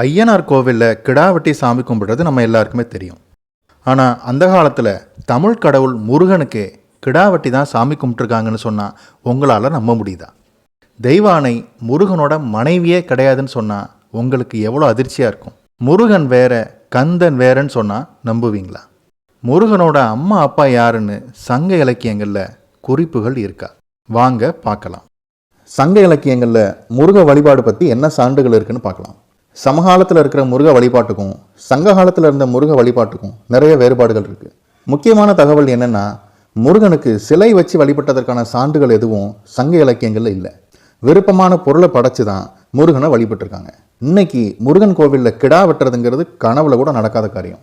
ஐயனார் கோவிலில் கிடாவட்டி சாமி கும்பிடுறது நம்ம எல்லாருக்குமே தெரியும். ஆனால் அந்த காலத்தில் தமிழ் கடவுள் முருகனுக்கு கிடாவட்டி தான் சாமி கும்பிட்ருக்காங்கன்னு சொன்னால் உங்களால் நம்ப முடியுதா? தெய்வானை முருகனோட மனைவியே கிடையாதுன்னு சொன்னால் உங்களுக்கு எவ்வளோ அதிர்ச்சியாக இருக்கும்? முருகன் வேற கந்தன் வேறன்னு சொன்னால் நம்புவீங்களா? முருகனோட அம்மா அப்பா யாருன்னு சங்க இலக்கியங்களில் குறிப்புகள் இருக்கா? வாங்க பார்க்கலாம். சங்க இலக்கியங்களில் முருக வழிபாடு பற்றி என்ன சான்றுகள் இருக்குன்னு பார்க்கலாம். சமகாலத்தில் இருக்கிற முருக வழிபாட்டுக்கும் சங்க காலத்தில் இருந்த முருக வழிபாட்டுக்கும் நிறைய வேறுபாடுகள் இருக்குது முக்கியமான தகவல் என்னென்னா முருகனுக்கு சிலை வச்சு வழிபட்டதற்கான சான்றுகள் எதுவும் சங்க இலக்கியங்களில் இல்லை. விருப்பமான பொருளை படைச்சு தான் முருகனை வழிபட்டிருக்காங்க. இன்னைக்கு முருகன் கோவிலில் கிடா வெட்டுறதுங்கிறது கனவுல கூட நடக்காத காரியம்.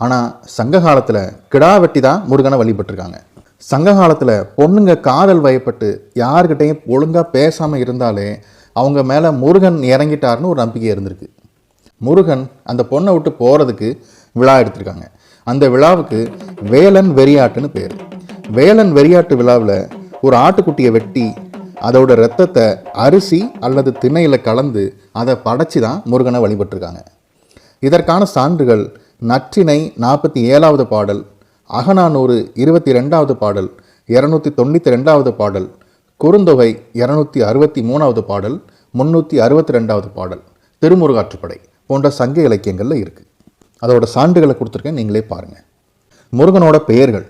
ஆனால் சங்க காலத்தில் கிடா வெட்டி தான் முருகனை வழிபட்டிருக்காங்க. சங்க காலத்தில் பொண்ணுங்க காதல் வயப்பட்டு யார்கிட்டையும் ஒழுங்காக பேசாமல் இருந்தாலே அவங்க மேலே முருகன் இறங்கிட்டாருன்னு ஒரு நம்பிக்கை இருந்திருக்கு. முருகன் அந்த பொண்ணை விட்டு போகிறதுக்கு விழா எடுத்திருக்காங்க. அந்த விழாவுக்கு வேலன் வெறியாட்டுன்னு பேர். வேலன் வெறியாட்டு விழாவில் ஒரு ஆட்டுக்குட்டியை வெட்டி அதோட ரத்தத்தை அரிசி அல்லது திணையில் கலந்து அதை படைச்சி தான் முருகனை வழிபட்டிருக்காங்க. இதற்கான சான்றுகள் நற்றினை நாற்பத்தி ஏழாவது பாடல் அகநானூறு இருபத்தி ரெண்டாவது பாடல் இரநூத்தி தொண்ணூற்றி ரெண்டாவது பாடல் குறுந்தொகை இரநூத்தி அறுபத்தி மூணாவது பாடல் முந்நூற்றி அறுபத்தி ரெண்டாவது பாடல். திருமுருகாற்றுப்படை. போன்ற சங்க இலக்கியங்களில் இருக்குது அதோட சான்றுகளை கொடுத்துருக்கேன் நீங்களே பாருங்கள் முருகனோட பெயர்கள்.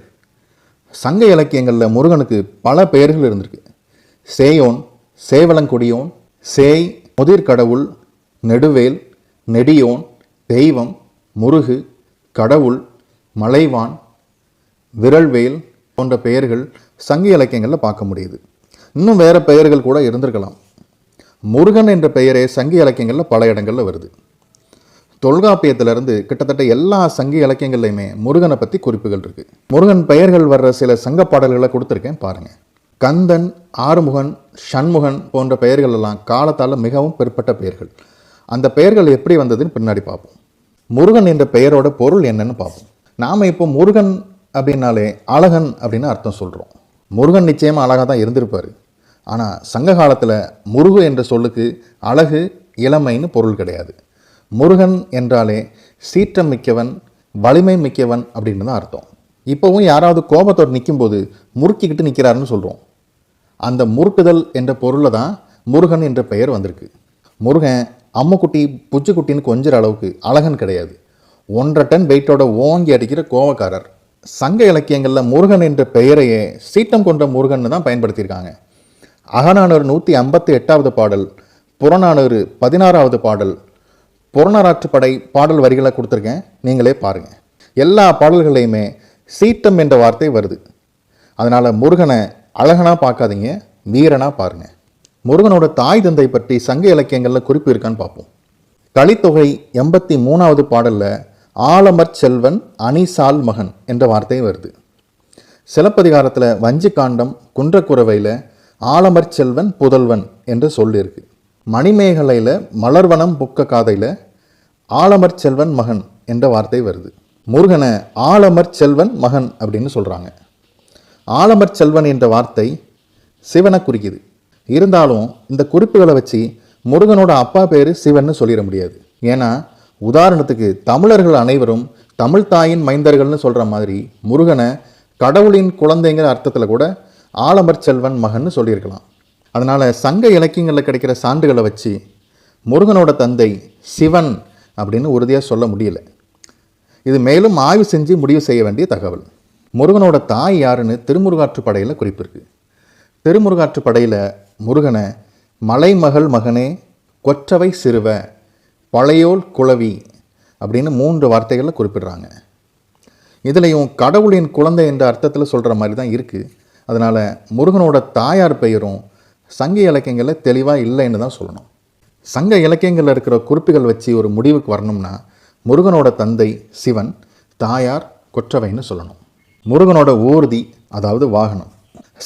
சங்க இலக்கியங்களில் முருகனுக்கு பல பெயர்கள் இருந்திருக்கு. சேயோன் சேவலங்கொடியோன் சேய் முதிர்கடவுள் நெடுவேல் நெடியோன் தெய்வம் முருகு கடவுள் மலைவான் விரல்வேல் போன்ற பெயர்கள் சங்க இலக்கியங்களில் பார்க்க முடியுது. இன்னும் வேறு பெயர்கள் கூட இருந்திருக்கலாம். முருகன் என்ற பெயரே சங்க இலக்கியங்களில் பல இடங்களில் வருது. தொல்காப்பியத்திலிருந்து கிட்டத்தட்ட எல்லா சங்க இலக்கியங்கள்லையுமே முருகனை பற்றி குறிப்புகள் இருக்குது முருகன் பெயர்கள் வர்ற சில சங்க பாடல்களை கொடுத்துருக்கேன் பாருங்க. கந்தன் ஆறுமுகன் சண்முகன் போன்ற பெயர்கள் எல்லாம் காலத்தால் மிகவும் பிற்பட்ட பெயர்கள். அந்த பெயர்கள் எப்படி வந்ததுன்னு பின்னாடி பார்ப்போம். முருகன் என்ற பெயரோட பொருள் என்னன்னு பார்ப்போம். நாம் இப்போ முருகன் அப்படின்னாலே அழகன் அப்படின்னு அர்த்தம் சொல்கிறோம் முருகன் நிச்சயமாக அழகாக தான் இருந்திருப்பார். ஆனால் சங்க காலத்தில் முருகு என்ற சொல்லுக்கு அழகு இளமைன்னு பொருள் கிடையாது. முருகன் என்றாலே சீற்றம் மிக்கவன் வலிமை மிக்கவன் அப்படின்னு தான் அர்த்தம். இப்போவும் யாராவது கோபத்தோடு நிற்கும்போது முறுக்கிக்கிட்டு நிற்கிறாருன்னு சொல்கிறோம் அந்த முறுக்குதல் என்ற பொருளில் தான் முருகன் என்ற பெயர் வந்திருக்கு. முருகன் அம்முக்குட்டி புச்சுக்குட்டின்னு கொஞ்சிற அளவுக்கு அழகன் கிடையாது. ஒன்றரை டன் வெயிட்டோட ஓங்கி அடிக்கிற கோவக்காரர். சங்க இலக்கியங்களில் முருகன் என்ற பெயரையே சீட்டம் கொண்ட முருகன் தான் பயன்படுத்தியிருக்காங்க. அகநானூறு நூற்றி ஐம்பத்தி எட்டாவது பாடல் புறநானூறு பதினாறாவது பாடல் புறநராற்றுப்படை பாடல் வரிகளை கொடுத்துருக்கேன். நீங்களே பாருங்கள் எல்லா பாடல்களையுமே சீட்டம் என்ற வார்த்தை வருது. அதனால் முருகனை அழகனாக பார்க்காதீங்க வீரனாக பாருங்கள் முருகனோட தாய் தந்தை பற்றி சங்க இலக்கியங்களில் குறிப்பு இருக்கான்னு பார்ப்போம். கலித்தொகை எண்பத்தி மூணாவது பாடலில் ஆலமர் செல்வன் அனிசால் மகன் என்ற வார்த்தை வருது. சிலப்பதிகாரத்தில் வஞ்சிக்காண்டம் குன்றக்குறவையில் ஆலமர் செல்வன் புதல்வன் என்று சொல்லியிருக்கு. மணிமேகலையில் மலர்வனம் புக்க காதையில் ஆலமர் செல்வன் மகன் என்ற வார்த்தை வருது. முருகனை ஆலமர் செல்வன் மகன் அப்படின்னு சொல்கிறாங்க ஆலமர் செல்வன் என்ற வார்த்தை சிவனை குறிக்குது. இருந்தாலும் இந்த குறிப்புகளை வச்சு முருகனோட அப்பா பேர் சிவன்னு சொல்லிட முடியாது. ஏன்னா உதாரணத்துக்கு தமிழர்கள் அனைவரும் தமிழ் தாயின் மைந்தர்கள்னு சொல்கிற மாதிரி முருகனை கடவுளின் குழந்தைங்கிற அர்த்தத்தில் கூட ஆலமர் செல்வன் மகன்னு சொல்லியிருக்கலாம். அதனால் சங்க இலக்கியங்களில் கிடைக்கிற சான்றுகளை வச்சு முருகனோட தந்தை சிவன் அப்படின்னு உறுதியாக சொல்ல முடியல. இது மேலும் ஆய்வு செஞ்சு முடிவு செய்ய வேண்டிய தகவல். முருகனோட தாய் யாருன்னு திருமுருகாற்று படையில் குறிப்பிருக்கு திருமுருகாற்று படையில் முருகனை மலைமகள் மகனே கொற்றவை சிறுவ பழையோல் குளவி அப்படின்னு மூன்று வார்த்தைகளில் குறிப்பிடுறாங்க. இதுலேயும் கடவுளின் குழந்தை என்ற அர்த்தத்தில் சொல்கிற மாதிரி தான் இருக்குது அதனால் முருகனோட தாயார் பெயரும் சங்க இலக்கியங்களில் தெளிவாக இல்லைன்னு தான் சொல்லணும். சங்க இலக்கியங்களில் இருக்கிற குறிப்புகள் வச்சு ஒரு முடிவுக்கு வரணும்னா முருகனோட தந்தை சிவன் தாயார் கொற்றவைன்னு சொல்லணும். முருகனோட ஊர்தி அதாவது வாகனம்.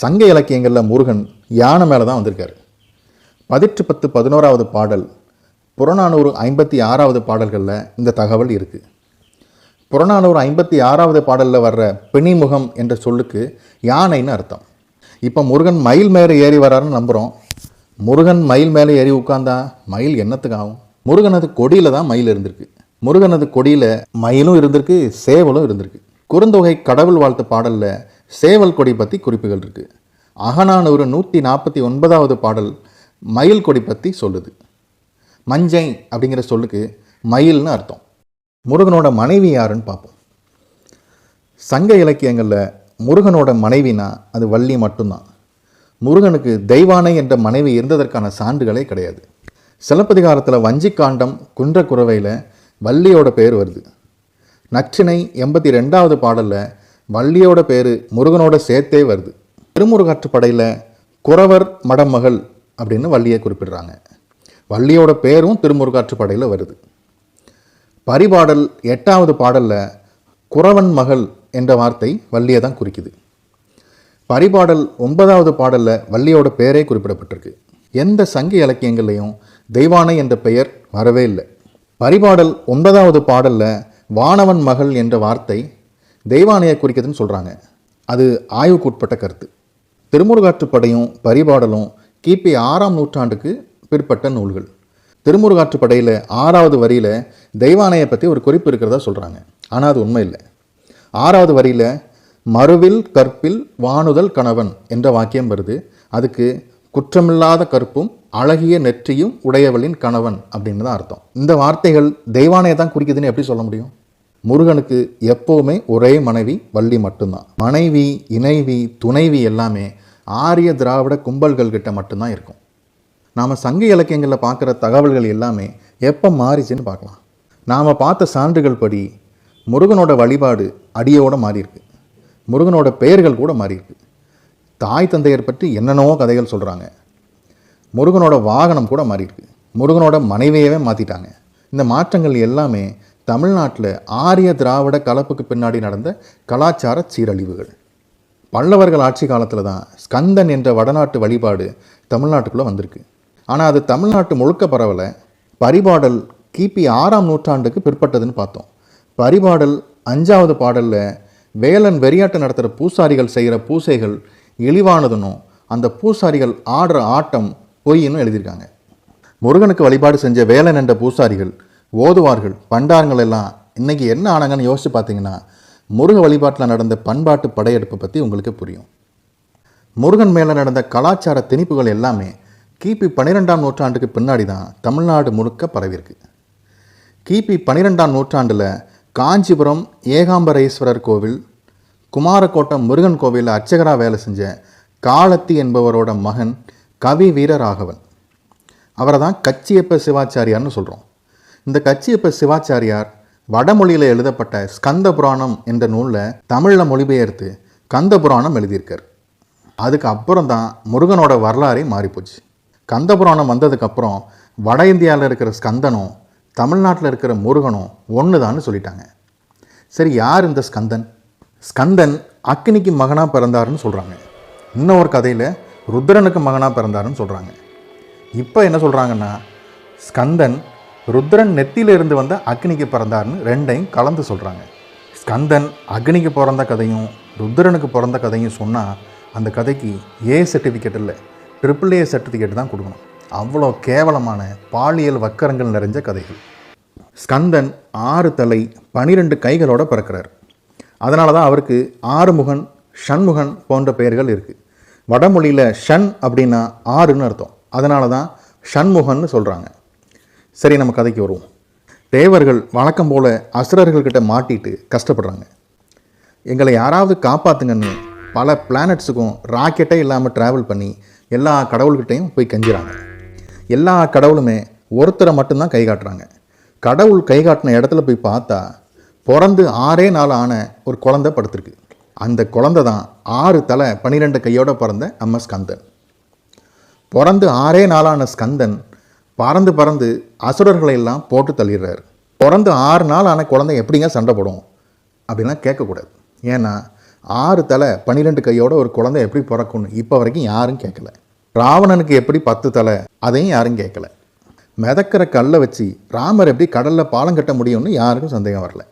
சங்க இலக்கியங்களில் முருகன் யானை மேலே தான் வந்திருக்காரு. பதிற்று பத்து பதினோராவது பாடல் புறநானூறு ஐம்பத்தி ஆறாவது பாடல்களில் இந்த தகவல் இருக்குது புறநானூறு ஐம்பத்தி ஆறாவது பாடலில் வர்ற பிணிமுகம் என்ற சொல்லுக்கு யானைன்னு அர்த்தம். இப்போ முருகன் மயில் மேலே ஏறி வராருன்னு நம்புகிறோம் முருகன் மயில் மேலே ஏறி உட்காந்தா மயில் என்னத்துக்கு ஆகும்? முருகனது கொடியில் தான் மயில் இருந்திருக்கு. முருகனது கொடியில் மயிலும் இருந்திருக்கு சேவலும் இருந்திருக்கு. குறுந்தொகை கடவுள் வாழ்த்து பாடலில் சேவல் கொடி பற்றி குறிப்புகள் இருக்குது அகநானூறு நூற்றி நாற்பத்தி ஒன்பதாவது பாடல் மயில் கொடி பற்றி சொல்லுது. மஞ்சை அப்படிங்கிற சொல்லுக்கு மயில்னு அர்த்தம். முருகனோட மனைவி யாருன்னு பார்ப்போம். சங்க இலக்கியங்களில் முருகனோட மனைவினா அது வள்ளி மட்டும்தான். முருகனுக்கு தெய்வானை என்ற மனைவி இருந்ததற்கான சான்றுகளே கிடையாது. சிலப்பதிகாரத்தில் வஞ்சிக்காண்டம் குன்றக்குறவையில் வள்ளியோட பேர் வருது. நச்சினை எண்பத்தி ரெண்டாவது பாடலில் வள்ளியோட பேர் முருகனோட சேர்த்தே வருது. திருமுருகாற்றுப்படையில் குறவர் மடமகள் அப்படின்னு வள்ளியை குறிப்பிடுறாங்க. வள்ளியோட பேரும் திருமுருகாற்றுப்படையில் வருது. பரிபாடல் எட்டாவது பாடலில் குறவன் மகள் என்ற வார்த்தை வள்ளியை தான் குறிக்குது. பரிபாடல் ஒன்பதாவது பாடலில் வள்ளியோட பெயரே குறிப்பிடப்பட்டிருக்கு. எந்த சங்க இலக்கியங்கள்லையும் தெய்வானை என்ற பெயர் வரவே இல்லை. பரிபாடல் ஒன்பதாவது பாடலில் வானவன் மகள் என்ற வார்த்தை தெய்வானையை குறிக்குதுன்னு சொல்கிறாங்க அது ஆய்வுக்குட்பட்ட கருத்து. திருமுருகாற்றுப்படையும் பரிபாடலும் கிபி ஆறாம் நூற்றாண்டுக்கு பிற்பட்ட நூல்கள். திருமுருகாற்றுப்படையில் ஆறாவது வரியில் தெய்வானையை பற்றி ஒரு குறிப்பு இருக்கிறதா சொல்கிறாங்க ஆனால் அது உண்மை இல்லை. ஆறாவது வரியில் மறுவில் கற்பில் வானுதல் கணவன் என்ற வாக்கியம் வருது. அதுக்கு குற்றமில்லாத கற்பும் அழகிய நெற்றியும் உடையவளின் கணவன் அப்படின்னு தான் அர்த்தம். இந்த வார்த்தைகள் தெய்வானையை தான் குறிக்குதுன்னு எப்படி சொல்ல முடியும்? முருகனுக்கு எப்போவுமே ஒரே மனைவி வள்ளி மட்டும்தான். மனைவி இணைவி துணைவி எல்லாமே ஆரிய திராவிட கும்பல்கள் கிட்ட மட்டும்தான் இருக்கும். நாம் சங்க இலக்கியங்களில் பார்க்குற தகவல்கள் எல்லாமே எப்போ மாறிச்சுன்னு பார்க்கலாம். நாம் பார்த்த சான்றுகள் படி முருகனோட வழிபாடு அடியோட மாறியிருக்கு. முருகனோட பெயர்கள் கூட மாறியிருக்கு. தாய் தந்தையர் பற்றி என்னென்னவோ கதைகள் சொல்கிறாங்க முருகனோட வாகனம் கூட மாறியிருக்கு. முருகனோட மனைவியவே மாற்றிட்டாங்க இந்த மாற்றங்கள் எல்லாமே தமிழ்நாட்டில் ஆரிய திராவிட கலப்புக்கு பின்னாடி நடந்த கலாச்சார சீரழிவுகள். பல்லவர்கள் ஆட்சி காலத்தில் தான் ஸ்கந்தன் என்ற வடநாட்டு வழிபாடு தமிழ்நாட்டுக்குள்ளே வந்திருக்கு. ஆனால் அது தமிழ்நாட்டு முழுக்க பரவலை. பரிபாடல் கிபி ஆறாம் நூற்றாண்டுக்கு பிற்பட்டதுன்னு பார்த்தோம். பரிபாடல் அஞ்சாவது பாடலில் வேலன் வெறியாட்டம் நடத்துகிற பூசாரிகள் செய்கிற பூசைகள் இழிவானதுன்னும் அந்த பூசாரிகள் ஆடுற ஆட்டம் பொய்ன்னு எழுதியிருக்காங்க. முருகனுக்கு வழிபாடு செஞ்ச வேலன் என்ற பூசாரிகள் ஓதுவார்கள் பண்டாரங்கள் எல்லாம் இன்னைக்கு என்ன ஆனாங்கன்னு யோசித்து பார்த்தீங்கன்னா முருக வழிபாட்டில் நடந்த பண்பாட்டு படையெடுப்பை பற்றி உங்களுக்கு புரியும். முருகன் மேலே நடந்த கலாச்சார திணிப்புகள் எல்லாமே கிபி பன்னிரெண்டாம் நூற்றாண்டுக்கு பின்னாடி தான் தமிழ்நாடு முழுக்க பரவியிருக்கு. கிபி பன்னிரெண்டாம் நூற்றாண்டில் காஞ்சிபுரம் ஏகாம்பரேஸ்வரர் கோவில் குமாரக்கோட்டம் முருகன் கோவிலில் அர்ச்சகராக வேலை செஞ்ச காலத்தி என்பவரோட மகன் கவி வீரராகவன். அவரை தான் கச்சியப்ப சிவாச்சாரியார்னு சொல்கிறோம் இந்த கச்சியப்ப சிவாச்சாரியார் வடமொழியில் எழுதப்பட்ட ஸ்கந்த புராணம் என்ற நூலில் தமிழில் மொழிபெயர்த்து கந்த புராணம் எழுதியிருக்கார். அதுக்கு அப்புறம் தான் முருகனோட வரலாறே மாறிப்போச்சு. கந்த புராணம் வந்ததுக்கப்புறம் வட இந்தியாவில் இருக்கிற ஸ்கந்தனும் தமிழ்நாட்டில் இருக்கிற முருகனும் ஒன்று தான் சொல்லிட்டாங்க. சரி யார் இந்த ஸ்கந்தன்? ஸ்கந்தன் அக்னிக்கு மகனாக பிறந்தாருன்னு சொல்கிறாங்க இன்னொரு கதையில் ருத்ரனுக்கு மகனாக பிறந்தாருன்னு சொல்கிறாங்க இப்போ என்ன சொல்கிறாங்கன்னா ஸ்கந்தன் ருத்ரன் நெத்தியிலிருந்து வந்த அக்னிக்கு பிறந்தாருன்னு ரெண்டையும் கலந்து சொல்கிறாங்க ஸ்கந்தன் அக்னிக்கு பிறந்த கதையும் ருத்ரனுக்கு பிறந்த கதையும் சொன்னால் அந்த கதைக்கு ஏ சர்டிஃபிகேட் இல்லை ட்ரிபிள் ஏ சர்டிஃபிகேட் தான் கொடுக்கணும். அவ்வளோ கேவலமான பாலியல் வக்கரங்கள் நிறைஞ்ச கதைகள். ஸ்கந்தன் ஆறு தலை பனிரெண்டு கைகளோட பிறக்கிறார். அதனால தான் அவருக்கு ஆறுமுகன் ஷண்முகன் போன்ற பெயர்கள் இருக்குது வடமொழியில் ஷண் அப்படின்னா ஆறுன்னு அர்த்தம். அதனால தான் ஷண்முகன்னு சொல்கிறாங்க சரி நம்ம கதைக்கு வருவோம். தேவர்கள் வழக்கம் போல் அசுரர்கள்கிட்ட மாட்டிட்டு கஷ்டப்படுறாங்க. எங்களை யாராவது காப்பாற்றுங்கன்னு பல பிளானட்ஸுக்கும் ராக்கெட்டே இல்லாமல் ட்ராவல் பண்ணி எல்லா கடவுள்கிட்டையும் போய் கஞ்சிறாங்க. எல்லா கடவுளுமே ஒருத்தரை மட்டும்தான் கை காட்டுறாங்க. கடவுள் கை காட்டின இடத்துல போய் பார்த்தா பிறந்து ஆறே நாள் ஆன ஒரு குழந்த படுத்திருக்கு. அந்த குழந்தை தான் ஆறு தலை பன்னிரெண்டு கையோடு பிறந்த நம்ம ஸ்கந்தன். பிறந்து ஆறே நாளான ஸ்கந்தன் பறந்து பறந்து அசுரர்களை எல்லாம் போட்டு தள்ளிடுறாரு. பிறந்து ஆறு நாள் ஆன குழந்தை எப்படிங்க சண்டை போடும்? அப்படிலாம் கேட்கக்கூடாது. ஏன்னா ஆறு தலை பன்னிரெண்டு கையோட ஒரு குழந்தை எப்படி பிறக்கும்னு இப்போ வரைக்கும் யாரும் கேட்கல. ராவணனுக்கு எப்படி பத்து தலை அதையும் யாரும் கேட்கல. மிதக்கிற கல்லை வச்சு ராமர் எப்படி கடலில் பாலம் கட்ட முடியும்னு யாருக்கும் சந்தேகம் வரல.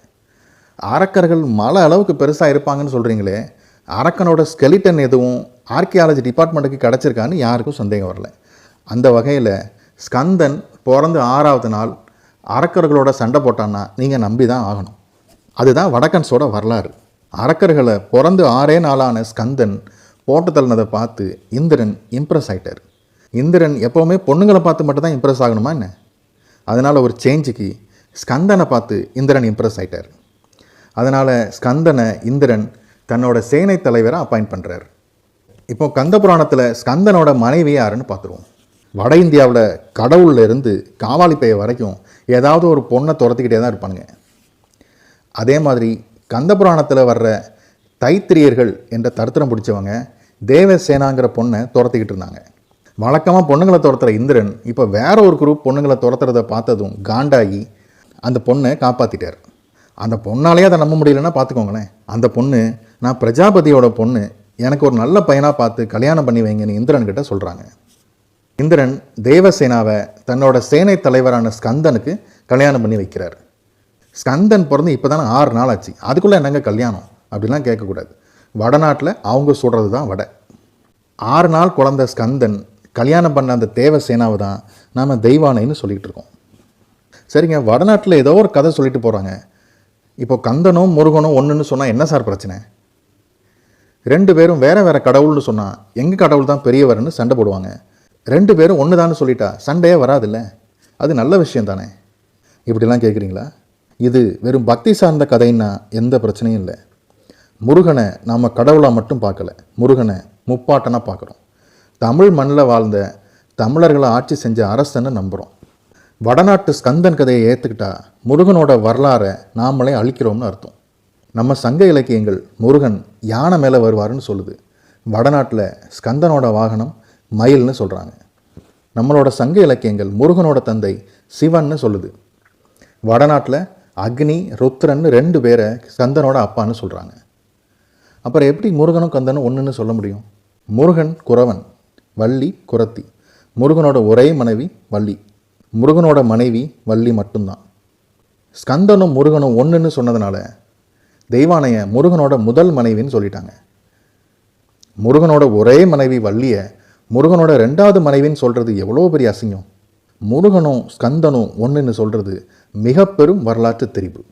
அரக்கர்கள் மலை அளவுக்கு பெருசாக இருப்பாங்கன்னு சொல்கிறீங்களே அரக்கனோட ஸ்கெலிட்டன் எதுவும் ஆர்கியாலஜி டிபார்ட்மெண்ட்டுக்கு கிடச்சிருக்கான்னு யாருக்கும் சந்தேகம் வரல. அந்த வகையில் ஸ்கந்தன் பிறந்து ஆறாவது நாள் அரக்கர்களோட சண்டை போட்டான்னா நீங்கள் நம்பி தான் ஆகணும். அதுதான் வடக்கன்ஸோட வரலாறு. அரக்கர்களை பிறந்து ஆறே நாளான ஸ்கந்தன் போட்டு தள்ளினதை பார்த்து இந்திரன் இம்ப்ரெஸ் ஆகிட்டார் இந்திரன் எப்போவுமே பொண்ணுங்களை பார்த்து மட்டும் தான் இம்ப்ரெஸ் ஆகணுமா என்ன? அதனால் ஒரு சேஞ்சுக்கு ஸ்கந்தனை பார்த்து இந்திரன் இம்ப்ரெஸ் ஆயிட்டார். அதனால் ஸ்கந்தனை இந்திரன் தன்னோட சேனை தலைவராக அப்பாயிண்ட் பண்ணுறார் இப்போ கந்த புராணத்தில் ஸ்கந்தனோட மனைவி யாருன்னு பார்த்துருவோம். வட இந்தியாவில் கடவுளில் இருந்து காவாலிப்பைய வரைக்கும் ஏதாவது ஒரு பொண்ணை துரத்திக்கிட்டே தான் இருப்பானுங்க. அதே மாதிரி கந்த புராணத்தில் வர்ற தைத்திரியர்கள் என்ற தருத்திரம் பிடிச்சவங்க தேவசேனாங்கிற பொண்ணை துரத்திக்கிட்டு இருந்தாங்க. வழக்கமாக பொண்ணுங்களை துரத்துற இந்திரன் இப்போ வேற ஒரு குரூப் பொண்ணுங்களை துரத்துறத பார்த்ததும் காண்டாகி அந்த பொண்ணை காப்பாற்றிட்டார் அந்த பொண்ணாலேயே அதை நம்ப முடியலன்னா பார்த்துக்கோங்களேன். அந்த பொண்ணு நான் பிரஜாபதியோட பொண்ணு எனக்கு ஒரு நல்ல பையனாக பார்த்து கல்யாணம் பண்ணி வைங்கன்னு இந்திரன் கிட்ட சொல்கிறாங்க இந்திரன் தேவசேனாவை தன்னோட சேனை தலைவரான ஸ்கந்தனுக்கு கல்யாணம் பண்ணி வைக்கிறார். ஸ்கந்தன் பிறந்து இப்போ தானே ஆறு நாள் ஆச்சு. அதுக்குள்ளே என்னங்க கல்யாணம்? அப்படிலாம் கேட்கக்கூடாது. வடநாட்டில் அவங்க சொல்கிறது தான் வடை. ஆறு நாள் குழந்த ஸ்கந்தன் கல்யாணம் பண்ண அந்த தேவசேனாவை தான் நாம் தெய்வானைன்னு சொல்லிகிட்டு இருக்கோம். சரிங்க வடநாட்டில் ஏதோ ஒரு கதை சொல்லிட்டு போகிறாங்க இப்போ கந்தனும் முருகனும் ஒன்றுன்னு சொன்னால் என்ன சார் பிரச்சனை? ரெண்டு பேரும் வேற வேறு கடவுள்னு சொன்னால் எங்கள் கடவுள் தான் பெரியவர்னு சண்டை போடுவாங்க. ரெண்டு பேரும் ஒன்று தான் சொல்லிட்டா சண்டையே வராதுல்ல? அது நல்ல விஷயம் தானே? இப்படிலாம் கேட்குறீங்களா? இது வெறும் பக்தி சார்ந்த கதைன்னா எந்த பிரச்சனையும் இல்லை. முருகனை நாம் கடவுளாக மட்டும் பார்க்கல. முருகனை முப்பாட்டனாக பார்க்குறோம். தமிழ் மண்ணில் வாழ்ந்த தமிழர்களை ஆட்சி செஞ்ச அரசன்னு நம்புகிறோம் வடநாட்டு ஸ்கந்தன் கதையை ஏற்றுக்கிட்டா முருகனோட வரலாறை நாமளே அழிக்கிறோம்னு அர்த்தம். நம்ம சங்க இலக்கியங்கள் முருகன் யானை மேலே வருவார்னு சொல்லுது. வடநாட்டில் ஸ்கந்தனோட வாகனம் மயில்னு சொல்கிறாங்க நம்மளோட சங்க இலக்கியங்கள் முருகனோட தந்தை சிவன்னு சொல்லுது. வடநாட்டில் அக்னி ருத்ரன்னு ரெண்டு பேரை ஸ்கந்தனோட அப்பான்னு சொல்கிறாங்க அப்புறம் எப்படி முருகனும் கந்தனும் ஒன்றுன்னு சொல்ல முடியும்? முருகன் குறவன் வள்ளி குரத்தி முருகனோட ஒரே மனைவி வள்ளி. முருகனோட மனைவி வள்ளி மட்டும்தான். ஸ்கந்தனும் முருகனும் ஒன்றுன்னு சொன்னதுனால தெய்வானைய முருகனோட முதல் மனைவின்னு சொல்லிட்டாங்க. முருகனோட ஒரே மனைவி வள்ளியை முருகனோட ரெண்டாவது மனைவின்னு சொல்கிறது எவ்வளோ பெரிய அசிங்கம்? முருகனும் ஸ்கந்தனும் ஒன்றுன்னு சொல்கிறது மிக பெரும் வரலாற்று திரிப்பு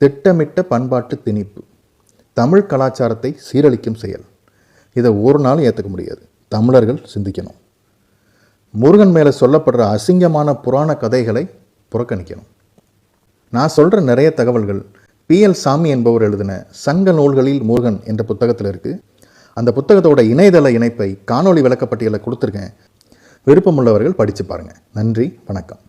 திட்டமிட்ட பண்பாட்டு திணிப்பு. தமிழ் கலாச்சாரத்தை சீரழிக்கும் செயல். இதை ஒரு நாளும் ஏற்றுக்க முடியாது. தமிழர்கள் சிந்திக்கணும். முருகன் மேலே சொல்லப்படுற அசிங்கமான புராண கதைகளை புறக்கணிக்கணும். நான் சொல்கிற நிறைய தகவல்கள் பிஎல் சாமி என்பவர் எழுதின சங்க நூல்களில் முருகன் என்ற புத்தகத்தில் இருக்குது அந்த புத்தகத்தோட இணையதள இணைப்பை காணொளி விளக்கப்பட்டியலில் கொடுத்துருக்கேன். விருப்பமுள்ளவர்கள் படித்து பாருங்கள் நன்றி வணக்கம்.